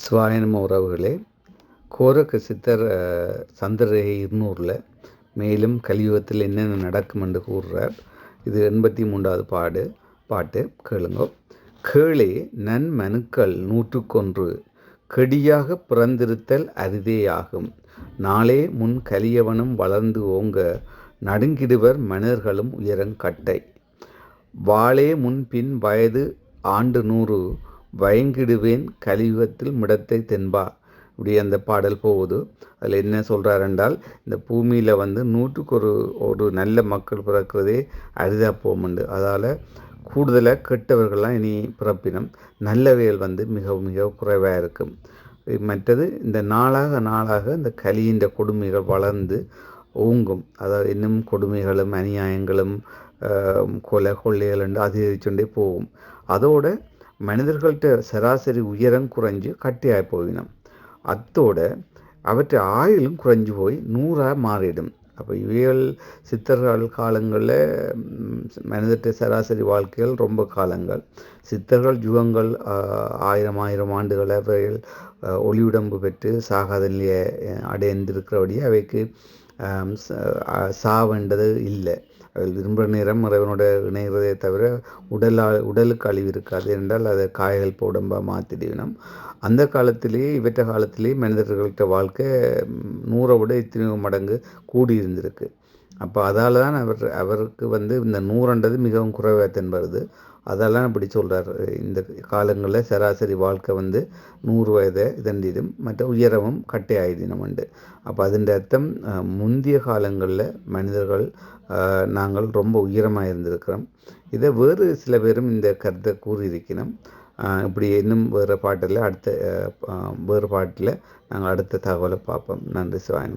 சிவாயனம உறவுகளே கோரக்க சித்தர் சந்திரரேகை இருநூறில் மேலும் கலியுகத்தில் என்னென்ன நடக்கும் என்று கூறுறார். இது எண்பத்தி மூன்றாவது பாடு பாட்டு. கேளுங்க. கேளே நன்மனுக்கள் நூற்றுக்கொன்று கெடியாக பிறந்திருத்தல் அரிதேயாகும். நாளே முன் கலியவனும் வளர்ந்து ஓங்க நடுங்கிடுவர் மனிதர்களும் உயரங்கட்டை வாளே முன் பின் வயது ஆண்டு நூறு வயங்கிடுவேன் கலியுகத்தில் மிடத்தை தென்பா இப்படி அந்த பாடல் போகுது. அதில் என்ன சொல்கிறார் என்றால் இந்த பூமியில் வந்து நூற்றுக்கு ஒரு ஒரு நல்ல மக்கள் பிறக்கிறதே அரிதாக போகும்ண்டு அதால் கூடுதலாக கெட்டவர்கள்லாம் இனி பிறப்பினும் நல்லவைகள் வந்து மிகவும் மிக குறைவாக இருக்கும். மற்றது இந்த நாளாக நாளாக இந்த கலியின் கொடுமைகள் வளர்ந்து ஓங்கும். அதாவது இன்னும் கொடுமைகளும் அநியாயங்களும் கொலை கொள்ளைகள் என்று அதிகரிச்சுட்டே போகும். அதோட மனிதர்கள்ட்ட சராசரி உயரம் குறைஞ்சு கட்டியாக போயிடும் அத்தோட அவற்றை ஆயுளும் குறைஞ்சு போய் நூறாக மாறிடும். அப்போ இவைகள் சித்தர்கள் காலங்களில் மனிதர்கிட்ட சராசரி வாழ்க்கைகள் ரொம்ப காலங்கள். சித்தர்கள் யுகங்கள் ஆயிரம் ஆயிரம் ஆண்டுகள் அவைகள் ஒளியுடம்பு பெற்று சாகாத நிலையை அடைந்திருக்கிறபடியே அவைக்கு சாவென்றது இல்லை. விரும்புகிற நேரம் இறைவனோட இணைகிறதே தவிர உடலா உடலுக்கு அழிவு இருக்காது என்றால் அதை காய்கள் உடம்பாக மாற்றிடுவினோம் அந்த காலத்திலேயே இவற்ற காலத்திலேயே மனிதர்கள்ட்ட வாழ்க்கை நூறை விட எத்தனையோ மடங்கு கூடியிருந்திருக்கு அப்போ அதால் தான் அவர் அவருக்கு வந்து இந்த நூறுன்றது மிகவும் குறைவாக தென்படுது. அதெல்லாம் இப்படி சொல்கிறார் இந்த காலங்களில் சராசரி வாழ்க்கை வந்து நூறு வயதை இதண்டிடும் மற்ற உயரமும் கட்டை ஆயுதினம் உண்டு. அப்போ அதன் அர்த்தம் முந்திய காலங்களில் மனிதர்கள் நாங்கள் ரொம்ப உயரமாக இருந்திருக்கிறோம். இதை வேறு சில பேரும் இந்த கருத்தை கூறியிருக்கணும் இப்படி இன்னும் வேறு பாட்டில் அடுத்த வேறு பாட்டில் நாங்கள் அடுத்த தகவலை பார்ப்போம். நன்றி சிவாயனம்